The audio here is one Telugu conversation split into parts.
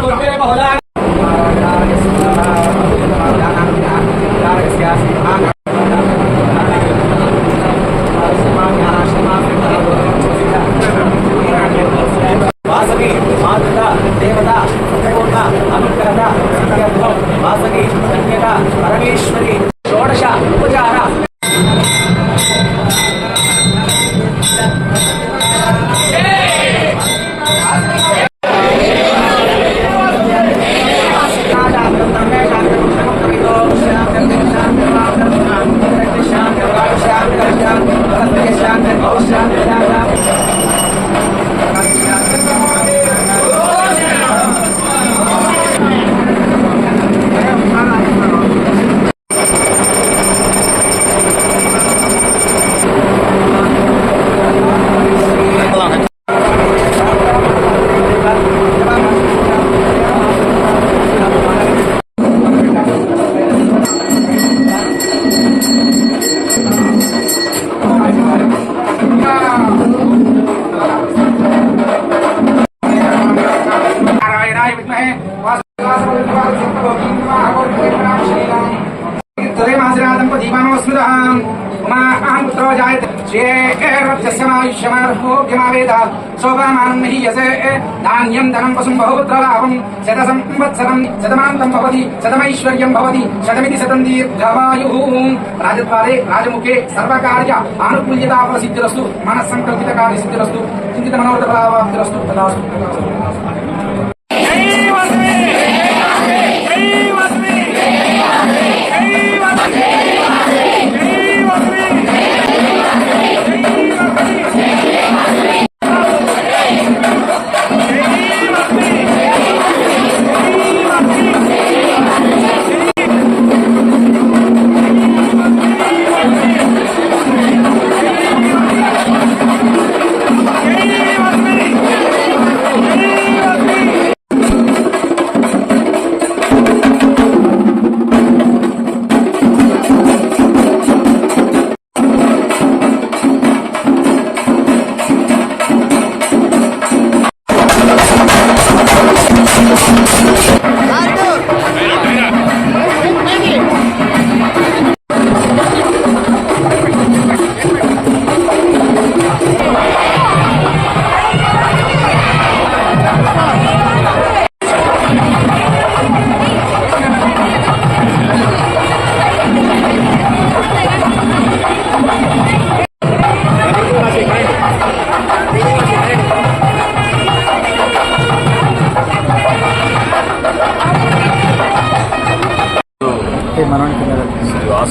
Một 好打 శ్రీమానోస్మిదహాం ఉమాహంపుత్రో జాయత శ్రేయస్యమాయుష్యమారోగ్యమావేద శోభామానం హీయసే ధాన్యం ధనం పశుం బహుపుత్ర లాభం శత సంవత్సరం శతమాంతం భవతి శతమైశ్వర్యం భవతి శతమితి శతం దీర్ఘవాయు రాజద్వారే రాజముఖే సర్వకార్య ఆనుకూల్యతా ప్రసిద్ధిరస్తు మనస్సంకల్పిత కార్యసిద్ధిరస్తు చింతిత మనోరథ లాభాప్తిరస్తు తదాస్తు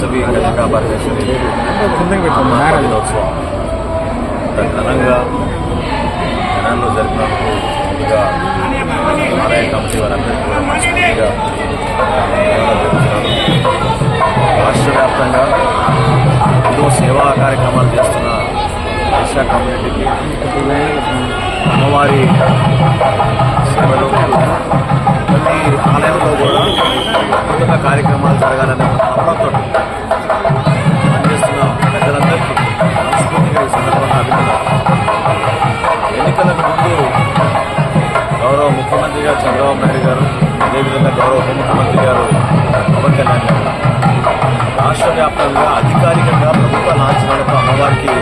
వాసవి కన్యకా పరమేశ్వరి దినోత్సవం ఘనంగా ఘనంలో జరిపినందుకు ముందుగా ఆలయ కమిటీ వారందరికీ కూడా మనస్ఫూర్తిగా విభిన్న కార్యక్రమాలు జరగాలనే తపనతో పనిచేస్తున్న పెద్దలందరికీ మనస్ఫూర్తిగా ఈ సందర్భంగా అభినందన ఎన్నికలకు ముందు గౌరవ ముఖ్యమంత్రి గారు చంద్రబాబు నాయుడు గారు అదేవిధంగా గౌరవ ఉప ముఖ్యమంత్రి గారు పవన్ కళ్యాణ్ గారు. రాష్ట్ర వ్యాప్తంగా అధికారికంగా ప్రభుత్వ లాంఛనాలతో అమ్మవారికి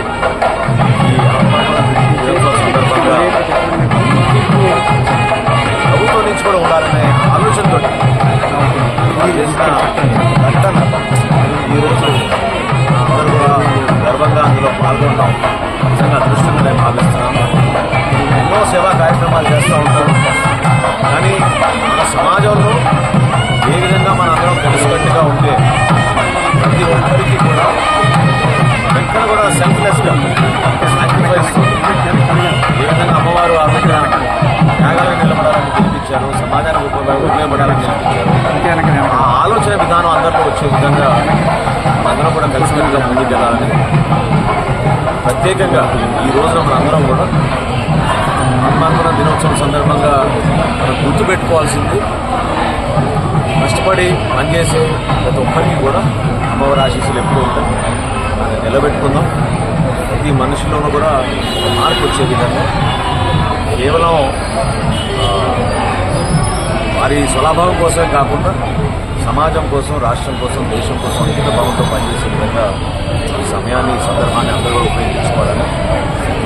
ఉపయోగపడాలని ఆ ఆలోచన విధానం అందరిలో వచ్చే విధంగా అందరం కూడా కలిసికట్టుగా ముందుకెళ్ళాలని ప్రత్యేకంగా ఈ రోజున మనందరం కూడా హనుమాన్పురం దినోత్సవం సందర్భంగా మనం గుర్తుపెట్టుకోవాల్సింది కష్టపడి పనిచేసే ప్రతి ఒక్కరికి కూడా అమ్మవారి ఆశీస్సులు ఎప్పుడూ ఉంటాయి. దాన్ని నిలబెట్టుకుందాం. ప్రతి మనిషిలోనూ కూడా మార్పు వచ్చే విధంగా కేవలం వారి స్వలాభావం కోసం కాకుండా సమాజం కోసం రాష్ట్రం కోసం దేశం కోసం అంకిత భావంతో పనిచేసే విధంగా ఈ సమయాన్ని ఈ సందర్భాన్ని అందరూ ఉపయోగించుకోవాలని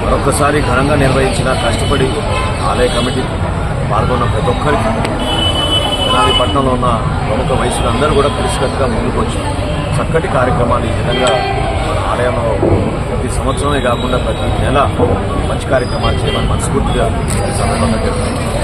మరొకసారి ఘనంగా నిర్వహించిన కష్టపడి ఆలయ కమిటీ పాల్గొన్న ప్రతి ఒక్కరికి తెనాలి పట్టణంలో ఉన్న ప్రముఖ వయసులందరూ కూడా కలిసికట్టుగా ముందుకు వచ్చి చక్కటి కార్యక్రమాలు ఈ విధంగా ఆలయంలో ప్రతి సంవత్సరమే కాకుండా ప్రతి నెల మంచి కార్యక్రమాలు చేయమని మనస్ఫూర్తిగా ఈ సందర్భంగా చెప్తున్నాను